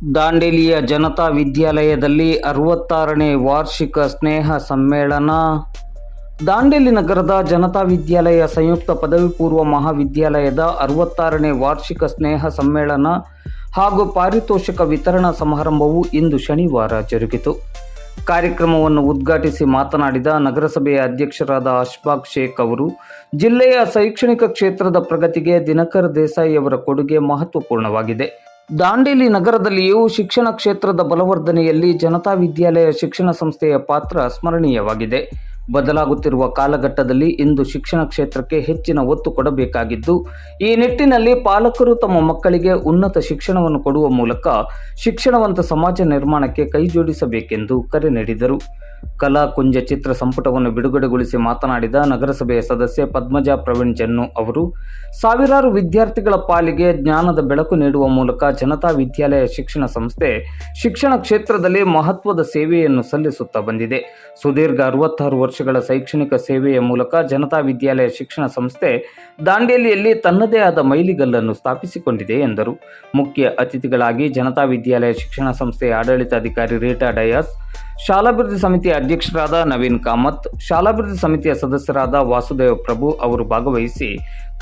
ದಾಂಡೇಲಿಯ ಜನತಾ ವಿದ್ಯಾಲಯದಲ್ಲಿ ಅರವತ್ತಾರನೇ ವಾರ್ಷಿಕ ಸ್ನೇಹ ಸಮ್ಮೇಳನ. ದಾಂಡೇಲಿ ನಗರದ ಜನತಾ ವಿದ್ಯಾಲಯ ಸಂಯುಕ್ತ ಪದವಿ ಪೂರ್ವ ಮಹಾವಿದ್ಯಾಲಯದ ಅರವತ್ತಾರನೇ ವಾರ್ಷಿಕ ಸ್ನೇಹ ಸಮ್ಮೇಳನ ಹಾಗೂ ಪಾರಿತೋಷಕ ವಿತರಣಾ ಸಮಾರಂಭವು ಇಂದು ಶನಿವಾರ ಜರುಗಿತು. ಕಾರ್ಯಕ್ರಮವನ್ನು ಉದ್ಘಾಟಿಸಿ ಮಾತನಾಡಿದ ನಗರಸಭೆಯ ಅಧ್ಯಕ್ಷರಾದ ಅಶ್ಫಾಕ್ ಶೇಖ್ ಅವರು, ಜಿಲ್ಲೆಯ ಶೈಕ್ಷಣಿಕ ಕ್ಷೇತ್ರದ ಪ್ರಗತಿಗೆ ದಿನಕರ್ ದೇಸಾಯಿ ಅವರ ಕೊಡುಗೆ ಮಹತ್ವಪೂರ್ಣವಾಗಿದೆ. ದಾಂಡೇಲಿ ನಗರದಲ್ಲಿಯೂ ಶಿಕ್ಷಣ ಕ್ಷೇತ್ರದ ಬಲವರ್ಧನೆಯಲ್ಲಿ ಜನತಾ ವಿದ್ಯಾಲಯ ಶಿಕ್ಷಣ ಸಂಸ್ಥೆಯ ಪಾತ್ರ ಸ್ಮರಣೀಯವಾಗಿದೆ. ಬದಲಾಗುತ್ತಿರುವ ಕಾಲಘಟ್ಟದಲ್ಲಿ ಇಂದು ಶಿಕ್ಷಣ ಕ್ಷೇತ್ರಕ್ಕೆ ಹೆಚ್ಚಿನ ಒತ್ತು ಕೊಡಬೇಕಾಗಿದ್ದು, ಈ ನಿಟ್ಟಿನಲ್ಲಿ ಪಾಲಕರು ತಮ್ಮ ಮಕ್ಕಳಿಗೆ ಉನ್ನತ ಶಿಕ್ಷಣವನ್ನು ಕೊಡುವ ಮೂಲಕ ಶಿಕ್ಷಣವಂತ ಸಮಾಜ ನಿರ್ಮಾಣಕ್ಕೆ ಕೈಜೋಡಿಸಬೇಕೆಂದು ಕರೆ ನೀಡಿದರು. ಕಲಾ ಕುಂಜ ಚಿತ್ರ ಸಂಪುಟವನ್ನು ಬಿಡುಗಡೆಗೊಳಿಸಿ ಮಾತನಾಡಿದ ನಗರಸಭೆಯ ಸದಸ್ಯೆ ಪದ್ಮಜಾ ಪ್ರವೀಣ್ ಜನ್ನು ಅವರು, ಸಾವಿರಾರು ವಿದ್ಯಾರ್ಥಿಗಳ ಪಾಲಿಗೆ ಜ್ಞಾನದ ಬೆಳಕು ನೀಡುವ ಮೂಲಕ ಜನತಾ ವಿದ್ಯಾಲಯ ಶಿಕ್ಷಣ ಸಂಸ್ಥೆ ಶಿಕ್ಷಣ ಕ್ಷೇತ್ರದಲ್ಲಿ ಮಹತ್ವದ ಸೇವೆಯನ್ನು ಸಲ್ಲಿಸುತ್ತಾ ಬಂದಿದೆ. ಸುದೀರ್ಘ ಅರವತ್ತಾರು ವರ್ಷಗಳ ಶೈಕ್ಷಣಿಕ ಸೇವೆಯ ಮೂಲಕ ಜನತಾ ವಿದ್ಯಾಲಯ ಶಿಕ್ಷಣ ಸಂಸ್ಥೆ ದಾಂಡೇಲಿಯಲ್ಲಿ ತನ್ನದೇ ಆದ ಮೈಲಿಗಲ್ಲನ್ನು ಸ್ಥಾಪಿಸಿಕೊಂಡಿದೆ ಎಂದರು. ಮುಖ್ಯ ಅತಿಥಿಗಳಾಗಿ ಜನತಾ ವಿದ್ಯಾಲಯ ಶಿಕ್ಷಣ ಸಂಸ್ಥೆಯ ಆಡಳಿತಾಧಿಕಾರಿ ರೇಟಾ ಡಯಾಸ್, ಶಾಲಾಭಿವೃದ್ಧಿ ಸಮಿತಿಯ ಅಧ್ಯಕ್ಷರಾದ ನವೀನ್ ಕಾಮತ್, ಶಾಲಾಭಿವೃದ್ಧಿ ಸಮಿತಿಯ ಸದಸ್ಯರಾದ ವಾಸುದೇವ ಪ್ರಭು ಅವರು ಭಾಗವಹಿಸಿ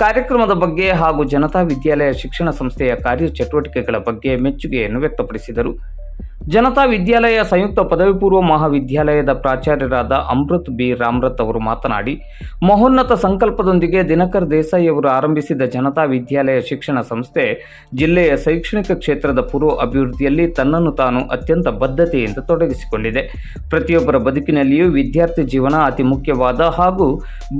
ಕಾರ್ಯಕ್ರಮದ ಬಗ್ಗೆ ಹಾಗೂ ಜನತಾ ವಿದ್ಯಾಲಯ ಶಿಕ್ಷಣ ಸಂಸ್ಥೆಯ ಕಾರ್ಯಚಟುವಟಿಕೆಗಳ ಬಗ್ಗೆ ಮೆಚ್ಚುಗೆಯನ್ನು ವ್ಯಕ್ತಪಡಿಸಿದರು. ಜನತಾ ವಿದ್ಯಾಲಯ ಸಂಯುಕ್ತ ಪದವಿ ಪೂರ್ವ ಮಹಾವಿದ್ಯಾಲಯದ ಪ್ರಾಚಾರ್ಯರಾದ ಅಮೃತ್ ಬಿ. ರಾಮ್ರತ್ ಅವರು ಮಾತನಾಡಿ, ಮಹೋನ್ನತ ಸಂಕಲ್ಪದೊಂದಿಗೆ ದಿನಕರ್ ದೇಸಾಯಿ ಅವರು ಆರಂಭಿಸಿದ ಜನತಾ ವಿದ್ಯಾಲಯ ಶಿಕ್ಷಣ ಸಂಸ್ಥೆ ಜಿಲ್ಲೆಯ ಶೈಕ್ಷಣಿಕ ಕ್ಷೇತ್ರದ ಪೂರ್ವ ಅಭಿವೃದ್ಧಿಯಲ್ಲಿ ತನ್ನನ್ನು ತಾನು ಅತ್ಯಂತ ಬದ್ಧತೆಯಿಂದ ತೊಡಗಿಸಿಕೊಂಡಿದೆ. ಪ್ರತಿಯೊಬ್ಬರ ಬದುಕಿನಲ್ಲಿಯೂ ವಿದ್ಯಾರ್ಥಿ ಜೀವನ ಅತಿ ಮುಖ್ಯವಾದ ಹಾಗೂ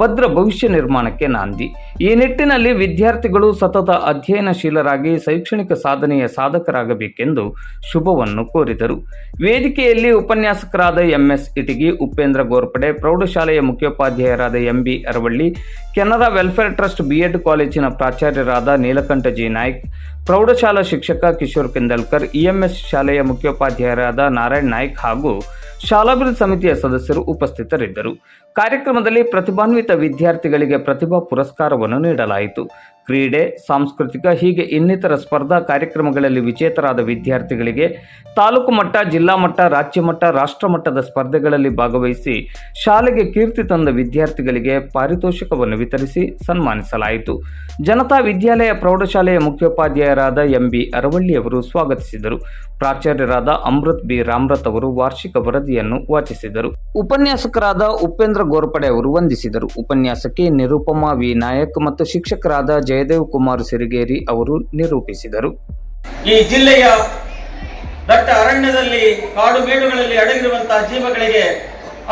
ಭದ್ರ ಭವಿಷ್ಯ ನಿರ್ಮಾಣಕ್ಕೆ ನಾಂದಿ. ಈ ನಿಟ್ಟಿನಲ್ಲಿ ವಿದ್ಯಾರ್ಥಿಗಳು ಸತತ ಅಧ್ಯಯನಶೀಲರಾಗಿ ಶೈಕ್ಷಣಿಕ ಸಾಧನೆಯ ಸಾಧಕರಾಗಬೇಕೆಂದು ಶುಭವನ್ನು ಕೋರಿದರು. ವೇದಿಕೆಯಲ್ಲಿ ಉಪನ್ಯಾಸಕರಾದ ಎಂಎಸ್ ಇಟಗಿ, ಉಪೇಂದ್ರ ಗೋರ್ಪಡೆ, ಪ್ರೌಢಶಾಲೆಯ ಮುಖ್ಯೋಪಾಧ್ಯಾಯರಾದ M B Aravalli, Canara welfare trust B Ed ಕಾಲೇಜಿನ ಪ್ರಾಚಾರ್ಯರಾದ ನೀಲಕಂಠ ಜಿ ನಾಯ್ಕ್, ಪ್ರೌಢಶಾಲಾ ಶಿಕ್ಷಕ ಕಿಶೋರ್ ಕಿಂದಲ್ಕರ್ ಇಎಂಎಸ್ ಶಾಲೆಯ ಮುಖ್ಯೋಪಾಧ್ಯಾಯರಾದ ನಾರಾಯಣ್ ನಾಯ್ಕ್ ಹಾಗೂ ಶಾಲಾಭಿವೃದ್ಧಿ ಸಮಿತಿಯ ಸದಸ್ಯರು ಉಪಸ್ಥಿತರಿದ್ದರು. ಕಾರ್ಯಕ್ರಮದಲ್ಲಿ ಪ್ರತಿಭಾನ್ವಿತ ವಿದ್ಯಾರ್ಥಿಗಳಿಗೆ ಪ್ರತಿಭಾ ಪುರಸ್ಕಾರವನ್ನು ನೀಡಲಾಯಿತು. ಕ್ರೀಡೆ, ಸಾಂಸ್ಕೃತಿಕ, ಹೀಗೆ ಇನ್ನಿತರ ಸ್ಪರ್ಧಾ ಕಾರ್ಯಕ್ರಮಗಳಲ್ಲಿ ವಿಜೇತರಾದ ವಿದ್ಯಾರ್ಥಿಗಳಿಗೆ ತಾಲೂಕು ಮಟ್ಟ, ಜಿಲ್ಲಾ ಮಟ್ಟ, ರಾಜ್ಯ ಮಟ್ಟ, ರಾಷ್ಟ್ರ ಮಟ್ಟದ ಸ್ಪರ್ಧೆಗಳಲ್ಲಿ ಭಾಗವಹಿಸಿ ಶಾಲೆಗೆ ಕೀರ್ತಿ ತಂದ ವಿದ್ಯಾರ್ಥಿಗಳಿಗೆ ಪಾರಿತೋಷಕವನ್ನು ವಿತರಿಸಿ ಸನ್ಮಾನಿಸಲಾಯಿತು. ಜನತಾ ವಿದ್ಯಾಲಯ ಪ್ರೌಢಶಾಲೆಯ ಮುಖ್ಯೋಪಾಧ್ಯಾಯರಾದ ಎಂಬಿ ಅರವಳ್ಳಿಯವರು ಸ್ವಾಗತಿಸಿದರು. ಪ್ರಾಚಾರ್ಯರಾದ ಅಮೃತ್ ಬಿ ರಾಮ್ರತ್ ಅವರು ವಾರ್ಷಿಕ ವರದಿಯನ್ನು ವಾಚಿಸಿದರು. ಉಪನ್ಯಾಸಕರಾದ ಉಪೇಂದ್ರ ಗೋರ್ಪಡೆ ಅವರು ವಂದಿಸಿದರು. ಉಪನ್ಯಾಸಕಿ ನಿರುಪಮಾ ವಿ ನಾಯಕ್ ಮತ್ತು ಶಿಕ್ಷಕರಾದ ಜಯದೇವ್ ಕುಮಾರ್ ಸಿರಿಗೇರಿ ಅವರು ನಿರೂಪಿಸಿದರು. ಈ ಜಿಲ್ಲೆಯ ದಟ್ಟ ಅರಣ್ಯದಲ್ಲಿ, ಕಾಡು ಮೇಡುಗಳಲ್ಲಿ ಅಡಗಿರುವಂತಹ ಜೀವಗಳಿಗೆ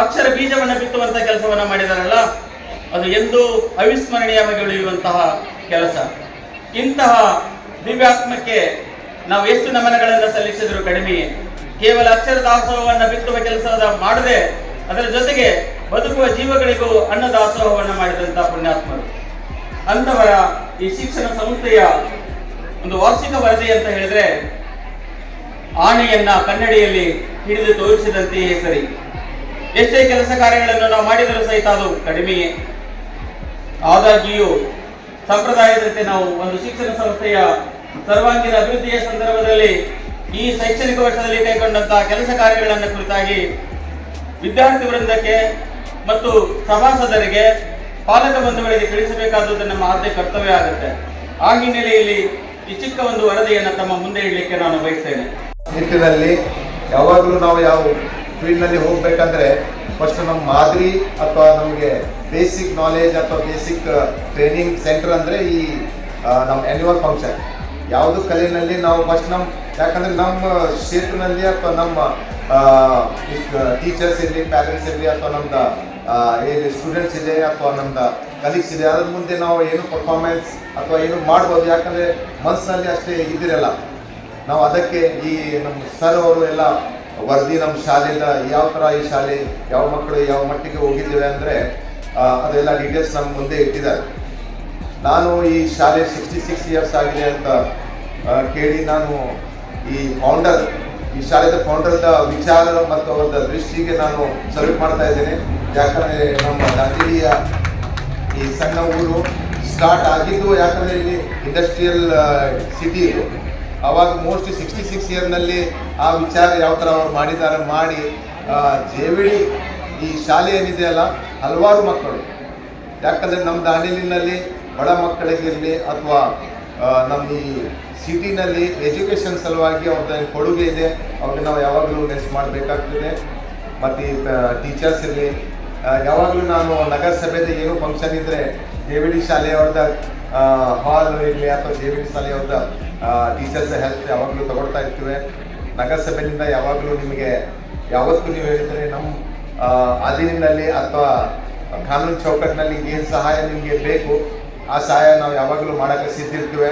ಅಕ್ಷರ ಬೀಜವನ್ನು ಬಿತ್ತುವಂತಹ ಕೆಲಸವನ್ನ ಮಾಡಿದಾರಲ್ಲ, ಅದು ಎಂದೂ ಅವಿಸ್ಮರಣೀಯವಾಗಿ ಉಳಿಯುವಂತಹ ಕೆಲಸ. ಇಂತಹ ದಿವ್ಯಾತ್ಮಕ್ಕೆ ನಾವು ಎಷ್ಟು ನಮನಗಳನ್ನು ಸಲ್ಲಿಸಿದರೂ ಕಡಿಮೆ. ಕೇವಲ ಅಕ್ಷರ ದಾಸೋಹವನ್ನು ಬಿತ್ತುವ ಕೆಲಸದ ಮಾಡದೆ, ಅದರ ಜೊತೆಗೆ ಬದುಕುವ ಜೀವಗಳಿಗೂ ಅನ್ನ ದಾಸೋಹವನ್ನು ಮಾಡಿದಂತಹ ಪುಣ್ಯಾತ್ಮರು. ಅಂಥವರ ಈ ಶಿಕ್ಷಣ ಸಂಸ್ಥೆಯ ಒಂದು ವಾರ್ಷಿಕ ವರದಿ ಅಂತ ಹೇಳಿದ್ರೆ ಆನೆಯನ್ನ ಕನ್ನಡಿಯಲ್ಲಿ ಹಿಡಿದು ತೋರಿಸಿದಂತೆಯೇ ಸರಿ ಎಷ್ಟೇ ಕೆಲಸ ಕಾರ್ಯಗಳನ್ನು ನಾವು ಮಾಡಿದರೂ ಸಹಿತ ಅದು ಕಡಿಮೆಯೇ. ಆದಾಗ್ಯೂ ಸಂಪ್ರದಾಯದಂತೆ ನಾವು ಒಂದು ಶಿಕ್ಷಣ ಸಂಸ್ಥೆಯ ಸರ್ವಾಂಗೀಣ ಅಭಿವೃದ್ಧಿಯ ಸಂದರ್ಭದಲ್ಲಿ ಈ ಶೈಕ್ಷಣಿಕ ವರ್ಷದಲ್ಲಿ ಕೈಗೊಂಡಂತಹ ಕೆಲಸ ಕಾರ್ಯಗಳನ್ನು ಕುರಿತಾಗಿ ವಿದ್ಯಾರ್ಥಿ ವೃಂದಕ್ಕೆ ಮತ್ತು ಸಭಾಸದರಿಗೆ ಪಾಲಕ ಬಂಧುಗಳಿಗೆ ತಿಳಿಸಬೇಕಾದದ್ದು ನಮ್ಮ ಆದ್ಯ ಕರ್ತವ್ಯ ಆಗುತ್ತೆ. ಆ ಹಿನ್ನೆಲೆಯಲ್ಲಿ ಈ ಚಿಕ್ಕ ಒಂದು ವರದಿಯನ್ನು ತಮ್ಮ ಮುಂದೆ ಇಡಲಿಕ್ಕೆ ನಾನು ಬಯಸ್ತೇನೆ. ನಿಟ್ಟಿನಲ್ಲಿ ಯಾವಾಗಲೂ ನಾವು ಯಾವ ಫೀಲ್ಡ್ನಲ್ಲಿ ಹೋಗ್ಬೇಕಂದ್ರೆ ಫಸ್ಟ್ ನಮ್ಮ ಮಾದರಿ ಅಥವಾ ನಮಗೆ ಬೇಸಿಕ್ ನಾಲೆಜ್ ಅಥವಾ ಬೇಸಿಕ್ ಟ್ರೈನಿಂಗ್ ಸೆಂಟರ್ ಅಂದರೆ ಈ ನಮ್ಮ ಆ್ಯನ್ಯುವಲ್ ಫಂಕ್ಷನ್ ಯಾವುದು ಕಲೆಯಲ್ಲಿ ನಾವು ಫಸ್ಟ್ ನಮ್ಮ ಯಾಕಂದರೆ ನಮ್ಮ ಕ್ಷೇತ್ರದಲ್ಲಿ ಅಥವಾ ನಮ್ಮ ಟೀಚರ್ಸ್ ಇರಲಿ ಪ್ಯಾರೆಂಟ್ಸ್ ಇರಲಿ ಅಥವಾ ನಮ್ದು ಏನು ಸ್ಟೂಡೆಂಟ್ಸ್ ಇದೆ ಅಥವಾ ನಮ್ದು ಕಲೀಗ್ಸ್ ಇದೆ, ಅದ್ರ ಮುಂದೆ ನಾವು ಏನು ಪರ್ಫಾರ್ಮೆನ್ಸ್ ಅಥವಾ ಏನು ಮಾಡ್ಬೋದು? ಯಾಕಂದರೆ ಮನಸ್ಸಿನಲ್ಲಿ ಅಷ್ಟೇ ಇದ್ದಿರಲ್ಲ. ನಾವು ಅದಕ್ಕೆ ಈ ನಮ್ಮ ಸರ್ ಅವರು ಎಲ್ಲ ವರದಿ ನಮ್ಮ ಶಾಲೆಯಿಂದ ಯಾವ ಥರ ಈ ಶಾಲೆ, ಯಾವ ಮಕ್ಕಳು ಯಾವ ಮಟ್ಟಿಗೆ ಹೋಗಿದ್ದೇವೆ ಅಂದರೆ ಅದೆಲ್ಲ ಡೀಟೇಲ್ಸ್ ನಮ್ಮ ಮುಂದೆ ಇಟ್ಟಿದ್ದಾರೆ. ನಾನು ಈ ಶಾಲೆ ಸಿಕ್ಸ್ಟಿ ಸಿಕ್ಸ್ ಇಯರ್ಸ್ ಆಗಿದೆ ಅಂತ ಕೇಳಿ ನಾನು ಈ ಫೌಂಡರ್ ಈ ಶಾಲೆದ ಫೌಂಡರ್ದ ವಿಚಾರ ಮತ್ತು ಅವರ ದೃಷ್ಟಿಗೆ ನಾನು ಸಲ್ಯೂಟ್ ಮಾಡ್ತಾ ಇದ್ದೇನೆ. ಯಾಕಂದರೆ ನಮ್ಮ ದಾಂಡೇಲಿಯ ಈ ಸಣ್ಣ ಊರು ಸ್ಟಾರ್ಟ್ ಆಗಿದ್ದು ಯಾಕಂದರೆ ಇಲ್ಲಿ ಇಂಡಸ್ಟ್ರಿಯಲ್ ಸಿಟಿ ಇದು. ಆವಾಗ ಮೋಸ್ಟ್ಲಿ ಸಿಕ್ಸ್ಟಿ ಸಿಕ್ಸ್ ಇಯರ್ನಲ್ಲಿ ಆ ವಿಚಾರ ಯಾವ ಥರ ಅವ್ರು ಮಾಡಿದ್ದಾರೆ ಮಾಡಿ ಜೆ ವಿ ಈ ಶಾಲೆ ಏನಿದೆಯಲ್ಲ ಹಲವಾರು ಮಕ್ಕಳು. ಯಾಕಂದರೆ ನಮ್ಮ ದಾಂಡೇಲಿನಲ್ಲಿ ಬಡ ಮಕ್ಕಳಿಗಿರಲಿ ಅಥವಾ ನಮ್ಮ ಈ ಸಿಟಿನಲ್ಲಿ ಎಜುಕೇಷನ್ ಸಲುವಾಗಿ ಅವ್ರದ್ದು ಕೊಡುಗೆ ಇದೆ. ಅವ್ರಿಗೆ ನಾವು ಯಾವಾಗಲೂ ನೆಕ್ಸ್ಟ್ ಮಾಡಬೇಕಾಗ್ತದೆ. ಮತ್ತು ಟೀಚರ್ಸ್ ಇರಲಿ ಯಾವಾಗಲೂ ನಾನು ನಗರಸಭೆದ ಏನು ಫಂಕ್ಷನ್ ಇದ್ದರೆ ಜೆ ಶಾಲೆಯವ್ರದ ಹಾಲ್ ಇರಲಿ ಅಥವಾ ಜೆ ಶಾಲೆಯವ್ರದ ಟೀಚರ್ಸ್ ಹೆಲ್ಪ್ ಯಾವಾಗಲೂ ತಗೊಳ್ತಾ ಇರ್ತೀವಿ. ನಗರಸಭೆಯಿಂದ ಯಾವಾಗಲೂ ನಿಮಗೆ ಯಾವತ್ತೂ ನೀವು ಹೇಳಿದರೆ ನಮ್ಮ ಅದಿನಲ್ಲಿ ಅಥವಾ ಕಾನೂನು ಚೌಕಟ್ಟಿನಲ್ಲಿ ಏನು ಸಹಾಯ ನಿಮಗೆ ಬೇಕು, ಆ ಸಹಾಯ ನಾವು ಯಾವಾಗಲೂ ಮಾಡೋಕ್ಕೆ ಸಿದ್ಧಿರ್ತೀವಿ